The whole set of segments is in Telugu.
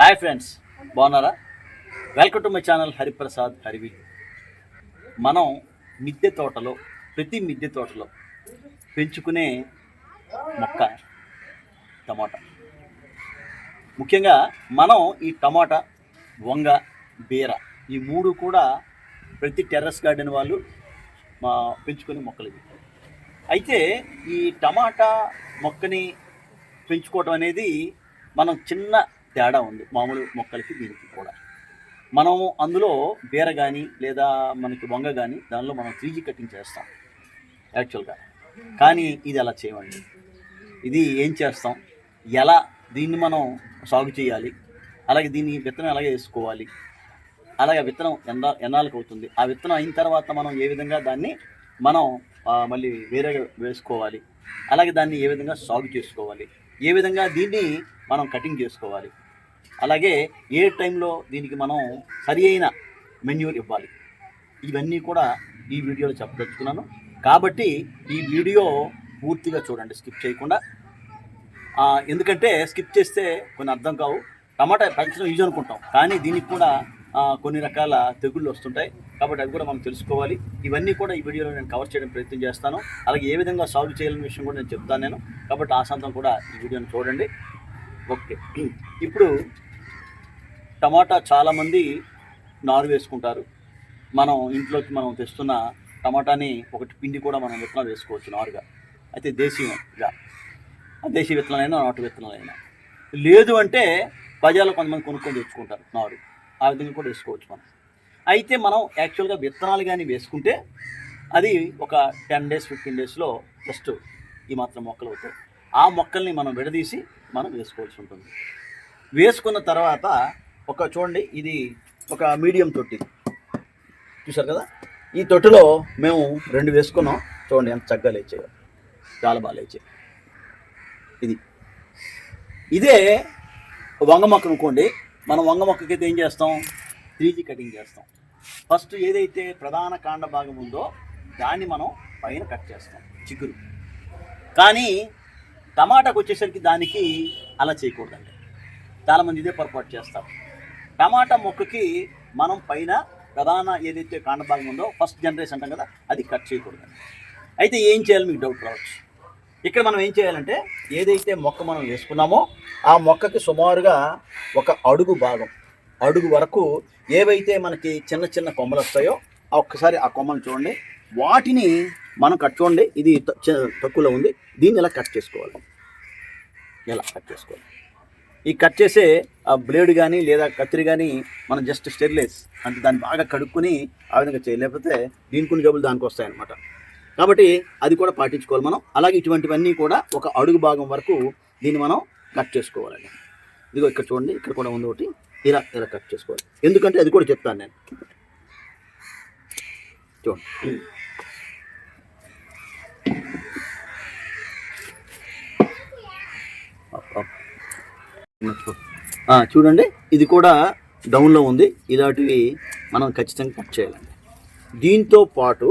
హాయ్ ఫ్రెండ్స్ బాగున్నారా? Welcome to my channel Hariprasad హరివి మనం మిద్దె తోటలో ప్రతి మిద్దె తోటలో పెంచుకునే మొక్క టమాటా. ముఖ్యంగా మనం ఈ టమాటా వంగ బీర ఈ మూడు కూడా ప్రతి టెర్రస్ గార్డెన్ వాళ్ళు మా పెంచుకునే మొక్కలు ఇవి. అయితే ఈ టమాటా మొక్కని పెంచుకోవటం అనేది మనం చిన్న తేడా ఉంది. మామూలు మొక్కలకి దీనికి కూడా. మనం అందులో బీర కానీ లేదా మనకి వంగ కానీ దానిలో మనం త్రీజీ కటింగ్ చేస్తాం యాక్చువల్గా. కానీ ఇది అలా చేయమండి. ఇది ఏం చేస్తాం? ఎలా దీన్ని మనం సాగు చేయాలి? అలాగే దీన్ని విత్తనం ఎలాగే వేసుకోవాలి? అలాగే విత్తనం ఎన్నా ఎన్నాళ్ళకి అవుతుంది? ఆ విత్తనం అయిన తర్వాత మనం ఏ విధంగా దాన్ని మనం మళ్ళీ వేరేగా వేసుకోవాలి? అలాగే దాన్ని ఏ విధంగా సాగు చేసుకోవాలి? ఏ విధంగా దీన్ని మనం కటింగ్ చేసుకోవాలి. అలాగే ఏ టైంలో దీనికి మనం సరి అయిన మెన్యూర్ ఇవ్వాలి. ఇవన్నీ కూడా ఈ వీడియోలో చెప్పదలుచుకున్నాను. కాబట్టి ఈ వీడియో పూర్తిగా చూడండి స్కిప్ చేయకుండా. ఎందుకంటే స్కిప్ చేస్తే కొన్ని అర్థం కావు. టమాటా పెంచడం ఈజీ అనుకుంటాం. కానీ దీనికి కూడా కొన్ని రకాల తెగుళ్ళు వస్తుంటాయి. కాబట్టి అవి కూడా మనం తెలుసుకోవాలి. ఇవన్నీ కూడా ఈ వీడియోలో నేను కవర్ చేయడం ప్రయత్నం చేస్తాను. అలాగే ఏ విధంగా సాల్వ్ చేయాలనే విషయం కూడా నేను చెప్తాను నేను. కాబట్టి ఆశాంతం కూడా ఈ వీడియోని చూడండి. ఓకే. ఇప్పుడు టమాటా చాలామంది నారు వేసుకుంటారు. మనం ఇంట్లోకి మనం తెస్తున్న టమాటాని ఒకటి పిండి కూడా మనం విత్తనాలు వేసుకోవచ్చు నారుగా? అయితే దేశీయంగా దేశీ విత్తనాలైనా నాటు విత్తనాలైనా. లేదు అంటే బజార్లో కొంతమంది కొనుక్కొని తెచ్చుకుంటారు నారు. ఆ విధంగా కూడా వేసుకోవచ్చు మనం. అయితే మనం యాక్చువల్గా విత్తనాలు కానీ వేసుకుంటే అది ఒక టెన్ డేస్ ఫిఫ్టీన్ డేస్లో జస్ట్ ఈ మాత్రం మొక్కలు అవుతాయి. ఆ మొక్కల్ని మనం విడదీసి మనం వేసుకోవాల్సి ఉంటుంది వేసుకున్న తర్వాత ఒక చూడండి ఇది ఒక మీడియం తొట్టి. చూసారు కదా? ఈ తొట్టిలో మేము రెండు వేసుకున్నాం. చూడండి ఎంత చక్కగా లేచాయో. చాలా బాగా లేచాయి. ఇది. ఇదే వంగ మొక్క అనుకోండి. మనం వంగ మొక్కకి అయితే ఏం చేస్తాం? త్రీజీ కటింగ్ చేస్తాం. ఫస్ట్ ఏదైతే ప్రధాన కాండ భాగం ఉందో దాన్ని మనం పైన కట్ చేస్తాం. చిగురు. కానీ టమాటాకు వచ్చేసరికి దానికి అలా చేయకూడదండి. చాలామంది ఇదే పొరపాటు చేస్తారు. టమాటా మొక్కకి మనం పైన ప్రధాన ఏదైతే కాండ భాగం ఉందో ఫస్ట్ జనరేషన్ అంటాం కదా అది కట్ చేయకూడదండి. అయితే ఏం చేయాలి మీకు డౌట్ రావచ్చు. ఇక్కడ మనం ఏం చేయాలంటే ఏదైతే మొక్క మనం వేసుకున్నామో ఆ మొక్కకి సుమారుగా ఒక అడుగు భాగం అడుగు వరకు ఏవైతే మనకి చిన్న చిన్న కొమ్మలు వస్తాయో ఒక్కసారి ఆ కొమ్మలు చూడండి. వాటిని మనం కట్ చూడండి ఇది తక్కువలో ఉంది. దీన్ని ఇలా కట్ చేసుకోవాలి. ఇలా కట్ చేసుకోవాలి? ఈ కట్ చేసే ఆ బ్లేడ్ కానీ లేదా కత్తిరి కానీ మనం జస్ట్ స్టెరిలైజ్ అంటే దాన్ని బాగా కడుక్కొని ఆ విధంగా చేయాలి. లేకపోతే కొన్ని జబ్బులు దానికి వస్తాయన్నమాట. కాబట్టి అది కూడా పాటించుకోవాలి మనం. అలాగే ఇటువంటివన్నీ కూడా ఒక అడుగు భాగం వరకు దీన్ని మనం కట్ చేసుకోవాలండి. ఇదిగో ఇక్కడ చూడండి ఇక్కడ కూడా ఉంది ఒకటి. ఇలా ఇలా కట్ చేసుకోవాలి. ఎందుకంటే అది కూడా చెప్తాను నేను. చూడండి. చూడండి ఇది కూడా డౌన్లో ఉంది. ఇలాంటివి మనం ఖచ్చితంగా కట్ చేయాలండి. దీంతో పాటు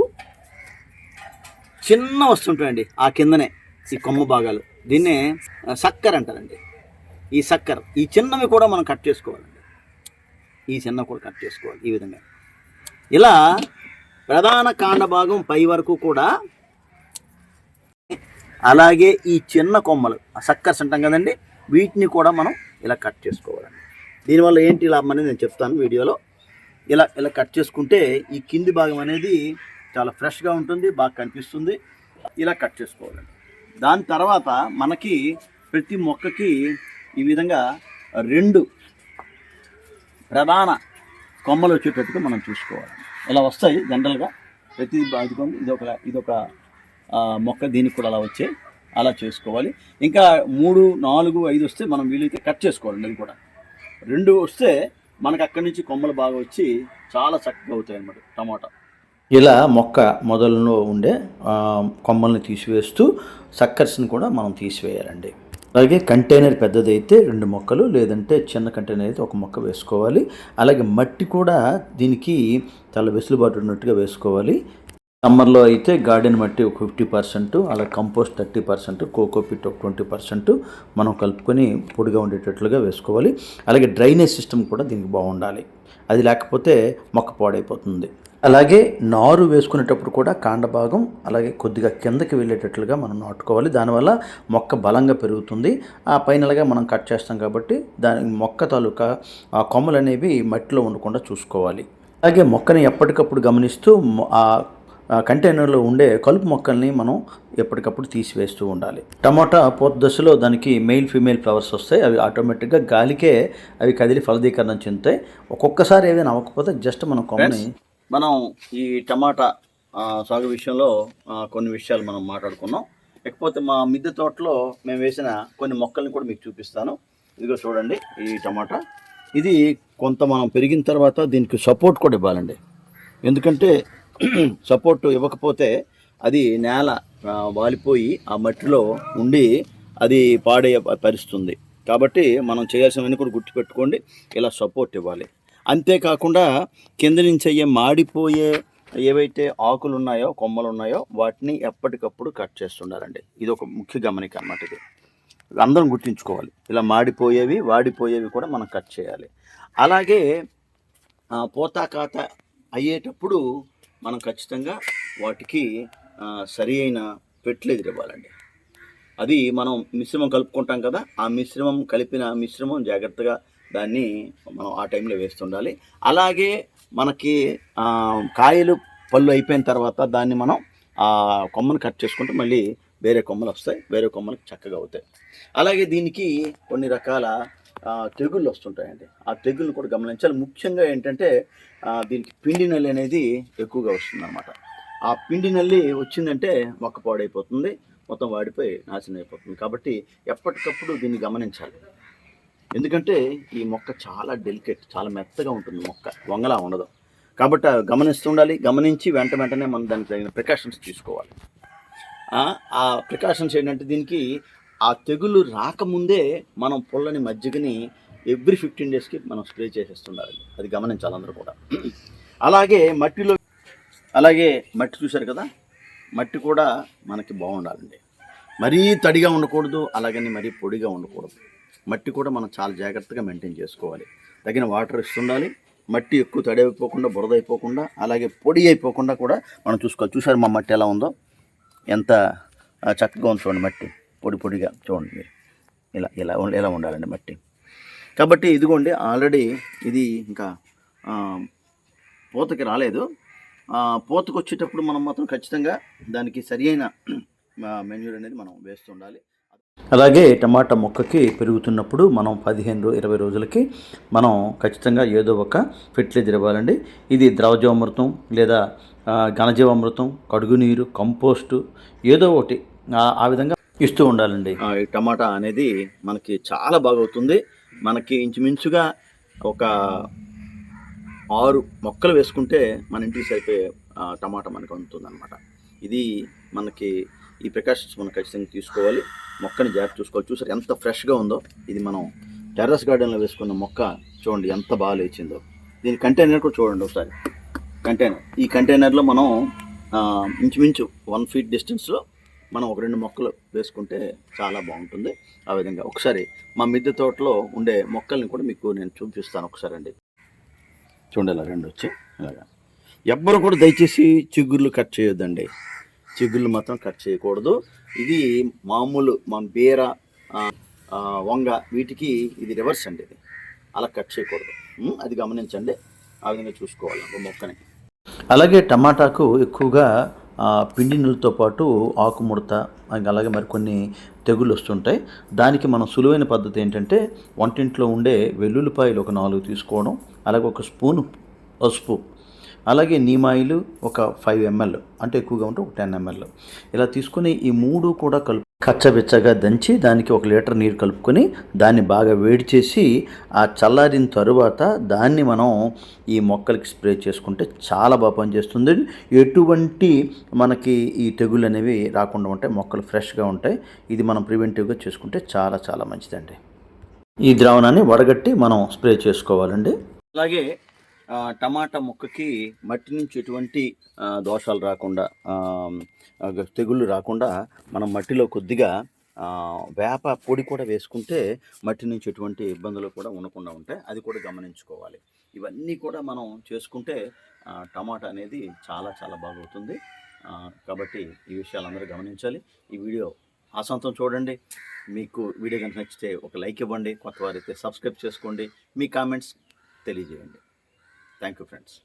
చిన్న వస్తుంటాయండి ఆ కిందనే ఈ కొమ్మ భాగాలు. దీన్నే సక్కర్ అంటారండి. ఈ సక్కర్ ఈ చిన్నవి కూడా మనం కట్ చేసుకోవాలండి. ఈ చిన్న కూడా కట్ చేసుకోవాలి ఈ విధంగా. ఇలా ప్రధాన కాండ భాగం పై వరకు కూడా అలాగే ఈ చిన్న కొమ్మలు సక్కర్స్ అంటాం కదండి వీటిని కూడా మనం ఇలా కట్ చేసుకోవాలండి. దీనివల్ల ఏంటి లాభం అనేది నేను చెప్తాను వీడియోలో. ఇలా ఇలా కట్ చేసుకుంటే ఈ కింది భాగం అనేది చాలా ఫ్రెష్గా ఉంటుంది బాగా కనిపిస్తుంది. ఇలా కట్ చేసుకోవాలండి. దాని తర్వాత మనకి ప్రతి మొక్కకి ఈ విధంగా రెండు ప్రధాన కొమ్మలు వచ్చేటట్టుగా మనం చూసుకోవాలి ఇలా వస్తాయి జనరల్గా. ప్రతి బాదుకోండి ఇది ఒక ఇది ఒక మొక్క దీనికి కూడా అలా వచ్చాయి అలా చేసుకోవాలి. ఇంకా మూడు నాలుగు ఐదు వస్తే మనం వీలైతే కట్ చేసుకోవాలి అది కూడా. రెండు వస్తే మనకు అక్కడి నుంచి కొమ్మలు బాగా వచ్చి చాలా చక్కగా అవుతాయి అన్నమాట టమాటా. ఇలా మొక్క మొదలలో ఉండే కొమ్మల్ని తీసివేస్తూ సక్కర్స్ని కూడా మనం తీసివేయాలండి. అలాగే కంటైనర్ పెద్దదైతే రెండు మొక్కలు లేదంటే చిన్న కంటైనర్ అయితే ఒక మొక్క వేసుకోవాలి. అలాగే మట్టి కూడా దీనికి చాలా వెసులుబాటు ఉన్నట్టుగా వేసుకోవాలి. సమ్మర్లో అయితే గార్డెన్ మట్టి ఒక ఫిఫ్టీ పర్సెంట్ అలా కంపోస్ట్ థర్టీ పర్సెంట్ కోకోపిట్ ఒక ట్వంటీ పర్సెంట్ మనం కలుపుకొని పొడిగా ఉండేటట్లుగా వేసుకోవాలి. అలాగే డ్రైనేజ్ సిస్టమ్ కూడా దీనికి బాగుండాలి. అది లేకపోతే మొక్క పాడైపోతుంది. అలాగే నారు వేసుకునేటప్పుడు కూడా కాండ భాగం అలాగే కొద్దిగా కిందకి వెళ్ళేటట్లుగా మనం నాటుకోవాలి. దానివల్ల మొక్క బలంగా పెరుగుతుంది. ఆ పైనలుగా మనం కట్ చేస్తాం కాబట్టి దాని మొక్క తాలూకా ఆ కొమ్మలు అనేవి మట్టిలో ఉండకుండా చూసుకోవాలి. అలాగే మొక్కని ఎప్పటికప్పుడు గమనిస్తూ ఆ కంటైనర్లో ఉండే కలుపు మొక్కల్ని మనం ఎప్పటికప్పుడు తీసివేస్తూ ఉండాలి. టమాటా పూత దశలో దానికి మెయిల్ ఫీమేల్ ఫ్లవర్స్ వస్తాయి. అవి ఆటోమేటిక్గా గాలికే అవి కదిలి ఫలదీకరణం చెందుతాయి. ఒక్కొక్కసారి ఏదైనా అవ్వకపోతే జస్ట్ మనం కొమ్మని మనం ఈ టమాటా సాగు విషయంలో కొన్ని విషయాలు మనం మాట్లాడుకున్నాం. లేకపోతే మా మిద్దె తోటలో మేము వేసిన కొన్ని మొక్కల్ని కూడా మీకు చూపిస్తాను. ఇదిగో చూడండి ఈ టమాటా. ఇది కొంత మనం పెరిగిన తర్వాత దీనికి సపోర్ట్ కూడా ఇవ్వాలండి. ఎందుకంటే సపోర్ట్ ఇవ్వకపోతే అది నేల వాలిపోయి ఆ మట్టిలో ఉండి అది పాడయ్యే పరిస్తుంది. పరిస్థితుంది కాబట్టి మనం చేయాల్సినవన్నీ కూడా గుర్తుపెట్టుకోండి ఇలా సపోర్ట్ ఇవ్వాలి. అంతేకాకుండా కింద నుంచి అయ్యే మాడిపోయే ఏవైతే ఆకులు ఉన్నాయో కొమ్మలు ఉన్నాయో వాటిని ఎప్పటికప్పుడు కట్ చేస్తుండాలండి. ఇది ఒక ముఖ్య గమనిక అన్నమాట ఇది. అందరం గుర్తుంచుకోవాలి. ఇలా మాడిపోయేవి వాడిపోయేవి కూడా మనం కట్ చేయాలి. అలాగే పోతా కాత అయ్యేటప్పుడు మనం ఖచ్చితంగా వాటికి సరి అయిన ఫెర్టిలైజర్ ఇవ్వాలండి అది మనం మిశ్రమం కలుపుకుంటాం కదా ఆ మిశ్రమం కలిపిన మిశ్రమం జాగ్రత్తగా దాన్ని మనం ఆ టైంలో వేస్తుండాలి. అలాగే మనకి కాయలు పళ్ళు అయిపోయిన తర్వాత దాన్ని మనం ఆ కొమ్మను కట్ చేసుకుంటే మళ్ళీ వేరే కొమ్మలు వస్తాయి. వేరే కొమ్మలు చక్కగా అవుతాయి. అలాగే దీనికి కొన్ని రకాల తెగుళ్ళు వస్తుంటాయండి. ఆ తెగుళ్ళు కూడా గమనించాలి. ముఖ్యంగా ఏంటంటే దీనికి పిండి నల్లి అనేది ఎక్కువగా వస్తుంది అనమాట ఆ పిండి నల్లి వచ్చిందంటే మొక్క పాడైపోతుంది. మొత్తం వాడిపోయి నాశనం అయిపోతుంది. కాబట్టి ఎప్పటికప్పుడు దీన్ని గమనించాలి. ఎందుకంటే ఈ మొక్క చాలా డెలికేట్ చాలా మెత్తగా ఉంటుంది మొక్క. వంగలా ఉండదు. కాబట్టి ఆ గమనిస్తూ ఉండాలి. గమనించి వెంట వెంటనే మనం దానికి తగిన ప్రికాషన్స్ తీసుకోవాలి. ఆ, ఆ ప్రికాషన్స్ ఏంటంటే దీనికి ఆ తెగులు రాకముందే మనం పుల్లని మజ్జిగని ఎవ్రీ ఫిఫ్టీన్ డేస్కి మనం స్ప్రే చేసేస్తుండాలి. అది గమనించాలి అందరూ కూడా. అలాగే మట్టిలో అలాగే మట్టి చూశారు కదా? మట్టి కూడా మనకి బాగుండాలండి. మరీ తడిగా ఉండకూడదు అలాగని మరీ పొడిగా ఉండకూడదు. మట్టి కూడా మనం చాలా జాగ్రత్తగా మెయింటైన్ చేసుకోవాలి. తగిన వాటర్ ఇస్తుండాలి. మట్టి ఎక్కువ తడి అయిపోకుండా బురద అయిపోకుండా అలాగే పొడి అయిపోకుండా కూడా మనం చూసుకోవాలి. చూసారు మా మట్టి ఎలా ఉందో? ఎంత చక్కగా ఉంది చూడండి మట్టి. పొడి పొడిగా చూడండి మీరు. ఇలా ఇలా ఉం- ఇలా ఉండాలండి మట్టి. కాబట్టి ఇదిగోండి ఆల్రెడీ ఇది ఇంకా పూతకి రాలేదు. పూతకు వచ్చేటప్పుడు మనం మాత్రం ఖచ్చితంగా దానికి సరి అయిన మెన్యూర్ అనేది మనం వేస్తుండాలి అలాగే టమాటా మొక్కకి పెరుగుతున్నప్పుడు మనం పదిహేను రో ఇరవై రోజులకి మనం ఖచ్చితంగా ఏదో ఒక ఫెర్టిలైజర్ ఇవ్వాలండి. ఇది ద్రవజీవామృతం లేదా ఘనజీవామృతం కడుగు నీరు కంపోస్టు ఏదో ఒకటి. ఆ విధంగా ఇస్తూ ఉండాలండి. ఈ టమాటా అనేది మనకి చాలా బాగా అవుతుంది మనకి ఇంచుమించుగా ఒక ఆరు మొక్కలు వేసుకుంటే మన ఇంటికి సరిపోయే టమాటా మనకు అందుతుంది అనమాట ఇది మనకి ఈ ప్రికాషన్స్ మనం ఖచ్చితంగా తీసుకోవాలి. మొక్కని జాగ్రత్త చూసుకోవాలి. చూసారు ఎంత ఫ్రెష్గా ఉందో? ఇది మనం టెర్రస్ గార్డెన్లో వేసుకున్న మొక్క చూడండి ఎంత బాగా లేచిందో. దీని కంటైనర్ కూడా చూడండి ఒకసారి. కంటైనర్. ఈ కంటైనర్లో మనం ఇంచుమించు వన్ ఫీట్ డిస్టెన్స్లో మనం ఒక రెండు మొక్కలు వేసుకుంటే చాలా బాగుంటుంది. ఆ విధంగా ఒకసారి మా మిద్దె తోటలో ఉండే మొక్కల్ని కూడా మీకు నేను చూపిస్తాను ఒకసారి అండి. చూడండి రెండు వచ్చి ఇలాగా. ఎవ్వరు కూడా దయచేసి చిగుర్లు కట్ చేయొద్దండి. చిగుర్లు మాత్రం కట్ చేయకూడదు. ఇది మామూలు మా బీర వంగ వీటికి ఇది రివర్స్ అండి ఇది. అలా కట్ చేయకూడదు. అది గమనించండి. ఆ విధంగా చూసుకోవాలి ఒక మొక్కని. అలాగే టమాటాకు ఎక్కువగా పిండి నీళ్ళతో పాటు ఆకుముడత అలాగే మరికొన్ని తెగులు వస్తుంటాయి. దానికి మనం సులువైన పద్ధతి ఏంటంటే వంటింట్లో ఉండే వెల్లుల్లిపాయలు ఒక నాలుగు తీసుకోవడం అలాగే ఒక స్పూను పసుపు అలాగే నీమాయిలు ఒక ఫైవ్ ఎంఎల్ అంటే ఎక్కువగా ఉంటే ఒక టెన్ ఎంఎల్. ఇలా తీసుకుని ఈ మూడు కూడా కలుపు కచ్చబిచ్చగా దంచి దానికి ఒక లీటర్ నీరు కలుపుకొని దాన్ని బాగా వేడి చేసి ఆ చల్లారిన తరువాత దాన్ని మనం ఈ మొక్కలకి స్ప్రే చేసుకుంటే చాలా బాగా పనిచేస్తుంది. ఎటువంటి మనకి ఈ తెగుళ్ళు అనేవి రాకుండా ఉంటాయి. మొక్కలు ఫ్రెష్గా ఉంటాయి. ఇది మనం ప్రివెంటివ్గా చేసుకుంటే చాలా చాలా మంచిదండి. ఈ ద్రావణాన్ని వడగట్టి మనం స్ప్రే చేసుకోవాలండి. అలాగే టమాటా మొక్కకి మట్టి నుంచి ఎటువంటి దోషాలు రాకుండా తెగుళ్ళు రాకుండా మనం మట్టిలో కొద్దిగా వేప పొడి కూడా వేసుకుంటే మట్టి నుంచి ఎటువంటి ఇబ్బందులు కూడా ఉండకుండా ఉంటాయి. అది కూడా గమనించుకోవాలి. ఇవన్నీ కూడా మనం చేసుకుంటే టమాటా అనేది చాలా చాలా బాగుంటుంది కాబట్టి ఈ విషయాలు అందరూ గమనించాలి. ఈ వీడియో ఆసంతం చూడండి. మీకు వీడియో కనుక నచ్చితే ఒక లైక్ ఇవ్వండి. కొత్త వారైతే సబ్స్క్రైబ్ చేసుకోండి. మీ కామెంట్స్ తెలియజేయండి. Thank you friends